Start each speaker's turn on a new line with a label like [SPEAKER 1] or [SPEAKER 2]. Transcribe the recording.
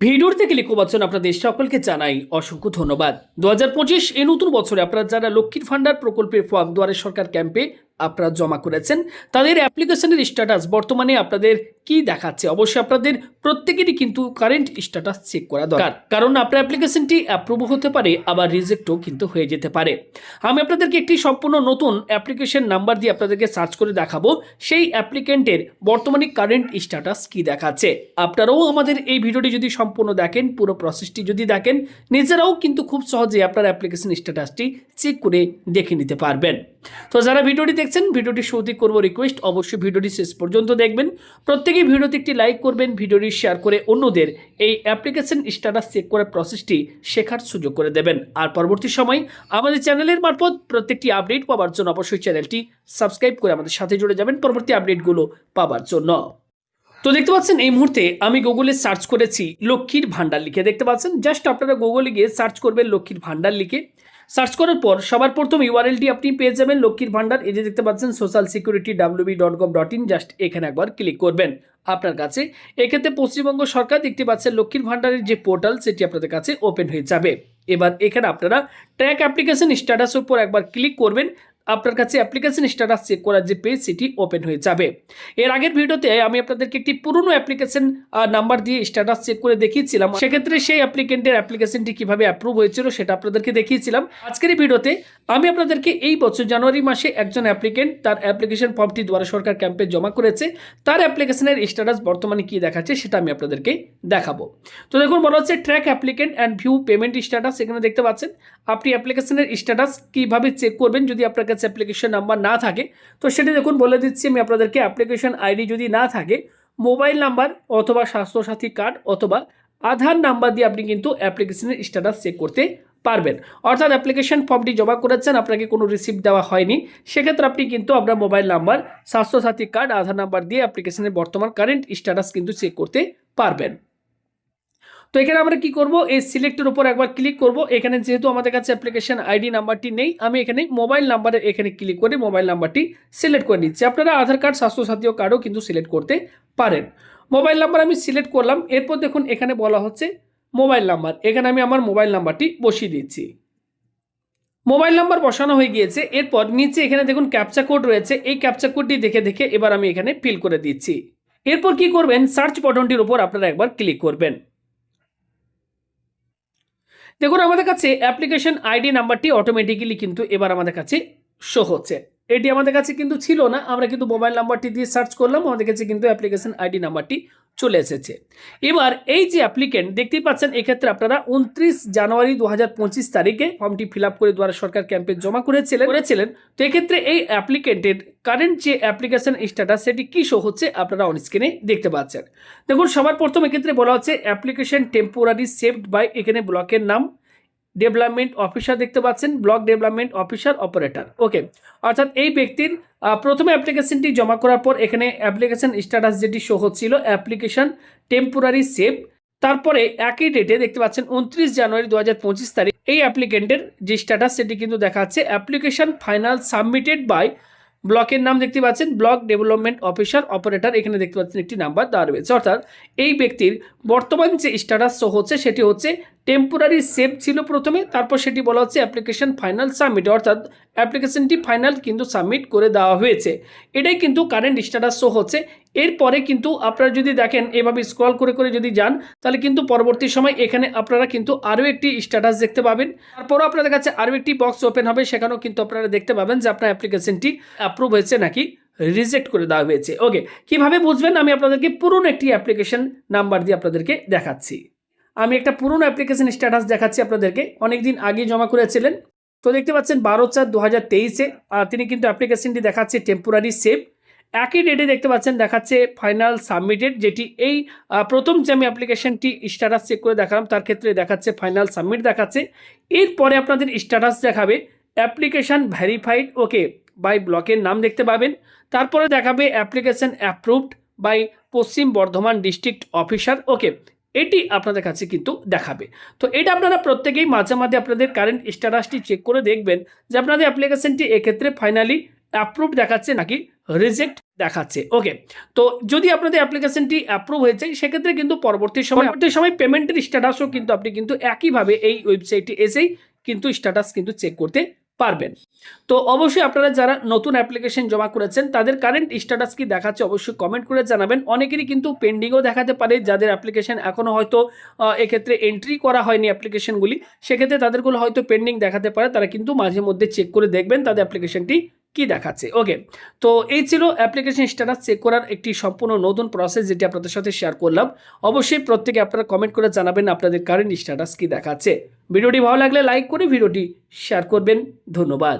[SPEAKER 1] ভিডিওর থেকে লিখো বচ্চন আপনাদের সকলকে জানাই অসংখ্য ধন্যবাদ। দু হাজার পঁচিশ এ নতুন বছরে আপনারা যারা লক্ষ্মীর ভান্ডার প্রকল্পের ফর্ম দুয়ারে সরকার ক্যাম্পে আপনারা জমা করেছেন, তাদের অ্যাপ্লিকেশনের স্ট্যাটাস বর্তমানে আপনাদের কি দেখাচ্ছে? অবশ্যই আপনাদের প্রত্যেকেরই কিন্তু কারেন্ট স্ট্যাটাস চেক করা দরকার। কারণ আপনার অ্যাপ্লিকেশনটি অ্যাপ্রুভ হতে পারে, আবার রিজেক্টও কিন্তু হয়ে যেতে পারে। আমি আপনাদেরকে একটি সম্পূর্ণ নতুন অ্যাপ্লিকেশন নাম্বার দিয়ে আপনাদেরকে সার্চ করে দেখাবো। সেই অ্যাপ্লিকেন্টের বর্তমানে কারেন্ট স্ট্যাটাস কি দেখাচ্ছে? আপনারাও আমাদের এই ভিডিওটি যদি সম্পূর্ণ দেখেন, পুরো প্রসেসটি যদি দেখেন, নিজেরাও কিন্তু খুব সহজে আপনার অ্যাপ্লিকেশন স্ট্যাটাসটি চেক করে দেখে নিতে পারবেন। তো যারা ভিডিওটি দেখছেন, ভিডিওটি শুরুতে করব রিকোয়েস্ট অবশ্যই ভিডিওটি শেষ পর্যন্ত দেখবেন। প্রত্যেকেই ভিডিওতে একটি লাইক করবেন, ভিডিওটি শেয়ার করে অন্যদের এই অ্যাপ্লিকেশন স্ট্যাটাস চেক করার প্রসেসটি শেখার সুযোগ করে দেবেন। আর পরবর্তী সময় আমাদের চ্যানেলের মারফত প্রত্যেকটি আপডেট পাওয়ার জন্য অবশ্যই চ্যানেলটি সাবস্ক্রাইব করে আমাদের সাথে জুড়ে যাবেন পরবর্তী আপডেটগুলো পাওয়ার জন্য। তো দেখতে পাচ্ছেন, এই মুহূর্তে আমি গুগলে সার্চ করেছি লক্ষ্মীর ভাণ্ডার লিখে। দেখতে পাচ্ছেন জাস্ট আপনারা গুগলে গিয়ে সার্চ করবেন লক্ষ্মীর ভাণ্ডার লিখে। সার্চ করার পর সবার প্রথম ইউআরএলটি আপনি পেয়ে যাবেন লক্ষ্মীর ভান্ডার। এই যে দেখতে পাচ্ছেন social security WB dot gov dot in just এখানে একবার ক্লিক করবেন। আপনার কাছে, এক্ষেত্রে পশ্চিমবঙ্গ সরকার দেখতে পাচ্ছেন লক্ষ্মীর ভান্ডারের যে পোর্টাল সেটি আপনাদের কাছে ওপেন হয়ে যাবে। এবার এখানে আপনারা ট্র্যাক অ্যাপ্লিকেশন স্ট্যাটাসের উপর একবার ক্লিক করবেন। আপনার কাছে অ্যাপ্লিকেশন স্ট্যাটাস চেক করার যে পেজ সেটি ওপেন হয়ে যাবে। এর আগের ভিডিওতে আমি আপনাদেরকে একটি পুরনো অ্যাপ্লিকেশন নাম্বার দিয়ে স্ট্যাটাস চেক করে দেখিয়েছিলাম। সেক্ষেত্রে সেই অ্যাপ্লিকেন্টের অ্যাপ্লিকেশনটি কীভাবে অ্যাপ্রুভ হয়েছিল সেটা আপনাদেরকে দেখিয়েছিলাম। আজকের ভিডিওতে আমি আপনাদেরকে এই বছর জানুয়ারি মাসে একজন অ্যাপ্লিকেন্ট তার অ্যাপ্লিকেশন ফর্মটি দ্বারা সরকার ক্যাম্পে জমা করেছে। তার অ্যাপ্লিকেশনের স্ট্যাটাস বর্তমানে কী দেখাচ্ছে সেটা আমি আপনাদেরকে দেখাবো। তো দেখুন, বলা হচ্ছে track applicant and view payment status এখানে দেখতে পাচ্ছেন। আপনি অ্যাপ্লিকেশনের স্ট্যাটাস কীভাবে চেক করবেন যদি আপনার কাছে অ্যাপ্লিকেশন নাম্বার না থাকে, তো সেটি দেখুন বলে দিচ্ছি আমি আপনাদেরকে অ্যাপ্লিকেশন আইডি যদি না থাকে মোবাইল নাম্বার অথবা স্বাস্থ্যসাথী কার্ড অথবা আধার নাম্বার দিয়ে আপনি কিন্তু অ্যাপ্লিকেশনের স্ট্যাটাস চেক করতে পারবেন। অর্থাৎ অ্যাপ্লিকেশন ফর্মটি জমা করেছেন, আপনাকে কোনো রিসিপ্ট দেওয়া হয়নি, সেক্ষেত্রে আপনি কিন্তু আপনার mobile number Swasthya Sathi card Aadhaar number দিয়ে অ্যাপ্লিকেশনের বর্তমান কারেন্ট স্ট্যাটাস কিন্তু চেক করতে পারবেন। তো এখানে আমরা কি করব? এই সিলেক্টের উপর একবার ক্লিক করব। এখানে যেহেতু আমাদের কাছে অ্যাপ্লিকেশন আইডি নাম্বারটি নেই, আমি এখানে মোবাইল নাম্বারে এখানে ক্লিক করে মোবাইল নাম্বারটি সিলেক্ট করে নিচ্ছি। আপনারা আধার কার্ড, স্বাস্থ্যসাথী কার্ডও কিন্তু সিলেক্ট করতে পারেন। মোবাইল নাম্বার আমি সিলেক্ট করলাম, এরপর দেখুন এখানে বলা হচ্ছে মোবাইল নাম্বার এখানে আমি আমার মোবাইল নাম্বারটি বসিয়ে দিচ্ছি। মোবাইল নাম্বার বসানো হয়ে গিয়েছে, এরপর নিচে এখানে দেখুন ক্যাপচা কোড রয়েছে। এই ক্যাপচা কোডটি দেখে দেখে এবার আমি এখানে ফিল করে দিচ্ছি। এরপর কি করবেন? সার্চ বটনটির উপর আপনারা একবার ক্লিক করবেন। দেখুন, আমাদের কাছে অ্যাপ্লিকেশন আইডি নাম্বারটি অটোমেটিক্যালি কিন্তু এবার আমাদের কাছে শো হচ্ছে। এটি আমাদের কাছে কিন্তু ছিল না, আমরা কিন্তু মোবাইল নাম্বারটি দিয়ে সার্চ করলাম, আমাদের কাছে কিন্তু অ্যাপ্লিকেশন আইডি নাম্বারটি চলে এসেছে। এবার এই যে অ্যাপ্লিকেন্ট দেখতেই পাচ্ছেন এক্ষেত্রে আপনারা উনত্রিশ জানুয়ারি দু হাজার পঁচিশ তারিখে ফর্মটি ফিল করে দ্বারা সরকার ক্যাম্পে জমা করেছিলেন। করেছিলেন। তো এক্ষেত্রে এই অ্যাপ্লিকেন্টের কারেন্ট যে অ্যাপ্লিকেশন স্ট্যাটাস সেটি কী শো হচ্ছে আপনারা অন স্ক্রিনে দেখতে পাচ্ছেন। দেখুন, সবার প্রথম এক্ষেত্রে বলা হচ্ছে অ্যাপ্লিকেশন টেম্পোরারি সেভড বাই এখানে ব্লকের নাম। ডেভেলপমেন্ট অফিসার দেখতে পাচ্ছেন block development officer operator okay অর্থাৎ এই ব্যক্তির প্রথমে অ্যাপ্লিকেশনটি জমা করার পর এখানে অ্যাপ্লিকেশন স্ট্যাটাস যেটি শো হচ্ছিল অ্যাপ্লিকেশন টেম্পোরারি সেভ তারপরে একই ডেটে দেখতে পাচ্ছেন, উনত্রিশ জানুয়ারি দু হাজার পঁচিশ তারিখ, এই অ্যাপ্লিকেন্টের যে স্ট্যাটাস সেটি কিন্তু দেখাচ্ছে অ্যাপ্লিকেশন ফাইনাল সাবমিটেড বাই ব্লকের নাম দেখতে পাচ্ছেন ব্লক ডেভেলপমেন্ট অফিসার অপারেটর এখানে দেখতে পাচ্ছেন একটি নাম্বার দেওয়া রয়েছে। অর্থাৎ এই ব্যক্তির বর্তমান যে স্ট্যাটাস শো হচ্ছে, সেটি হচ্ছে টেম্পোরারি সেভ ছিল প্রথমে, তারপর সেটি বলা হচ্ছে অ্যাপ্লিকেশন ফাইনাল সাবমিট অর্থাৎ অ্যাপ্লিকেশনটি ফাইনাল কিন্তু সাবমিট করে দেওয়া হয়েছে। এটাই কিন্তু কারেন্ট স্ট্যাটাস শো হচ্ছে। এরপরে কিন্তু আপনারা যদি দেখেন, এভাবে স্ক্রল করে করে যদি যান, তাহলে কিন্তু পরবর্তী সময় এখানে আপনারা কিন্তু আরও একটি স্ট্যাটাস দেখতে পাবেন। তারপরও আপনাদের কাছে আরও একটি বক্স ওপেন হবে, সেখানেও কিন্তু আপনারা দেখতে পাবেন যে আপনার অ্যাপ্লিকেশনটি অ্যাপ্রুভ হয়েছে নাকি রিজেক্ট করে দেওয়া হয়েছে। ওকে কীভাবে বুঝবেন? আমি আপনাদেরকে পুরনো একটি অ্যাপ্লিকেশন নাম্বার দিয়ে আপনাদেরকে দেখাচ্ছি। আমি একটা পুরনো অ্যাপ্লিকেশন স্ট্যাটাস দেখাচ্ছি আপনাদেরকে। অনেক দিন আগে জমা করেছিলেন। তো দেখতে পাচ্ছেন বারো চার দু হাজার তেইশে তিনি কিন্তু অ্যাপ্লিকেশনটি দেখাচ্ছে টেম্পোরারি সেভ একই ডেটে দেখতে পাচ্ছেন দেখাচ্ছে ফাইনাল সাবমিটেড যেটি এই প্রথম যে আমি অ্যাপ্লিকেশনটি স্ট্যাটাস চেক করে দেখালাম, তার ক্ষেত্রে দেখাচ্ছে ফাইনাল সাবমিট দেখাচ্ছে। এরপরে আপনাদের স্ট্যাটাস দেখাবে অ্যাপ্লিকেশান ভ্যারিফাইড ওকে বাই ব্লকের নাম দেখতে পাবেন। তারপরে দেখাবে application approved by Paschim Bardhaman district officer ওকে এটি আপনাদের কাছে কিন্তু দেখাবে। তো এটা আপনারা প্রত্যেকেই মাঝে মাঝে আপনাদের কারেন্ট স্ট্যাটাসটি চেক করে দেখবেন যে আপনাদের অ্যাপ্লিকেশনটি এক্ষেত্রে ফাইনালি অ্যাপ্রুভ দেখাচ্ছে নাকি রিজেক্ট দেখাচ্ছে। ওকে তো যদি আপনাদের অ্যাপ্লিকেশনটি অ্যাপ্রুভ হয়ে যায় সেক্ষেত্রে কিন্তু পরবর্তী সময় পরবর্তী সময় পেমেন্টের স্ট্যাটাসও কিন্তু আপনি কিন্তু একইভাবে এই ওয়েবসাইটে এসেই কিন্তু স্ট্যাটাস কিন্তু চেক করতে পারবেন। তো অবশ্যই আপনারা যারা নতুন অ্যাপ্লিকেশন জমা করেছেন, তাদের কারেন্ট স্ট্যাটাস কি দেখাচ্ছে অবশ্যই কমেন্ট করে জানাবেন। অনেকেরই কিন্তু পেন্ডিংও দেখাতে পারে, যাদের অ্যাপ্লিকেশন এখনও হয়তো এক্ষেত্রে এন্ট্রি করা হয়নি অ্যাপ্লিকেশনগুলি সেক্ষেত্রে তাদেরগুলো হয়তো পেন্ডিং দেখাতে পারে। তারা কিন্তু মাঝে মধ্যে চেক করে দেখবেন তাদের অ্যাপ্লিকেশনটি কি দেখাচ্ছে? ওকে তো এই ছিল অ্যাপ্লিকেশন স্ট্যাটাস চেক করার একটি সম্পূর্ণ নতুন প্রসেস যেটি আপনাদের সাথে শেয়ার করলাম। অবশ্যই প্রত্যেকে আপনারা কমেন্ট করে জানাবেন আপনাদের কারেন্ট স্ট্যাটাস কি দেখাচ্ছে। ভিডিওটি ভালো লাগলে লাইক করে ভিডিওটি শেয়ার করবেন। ধন্যবাদ।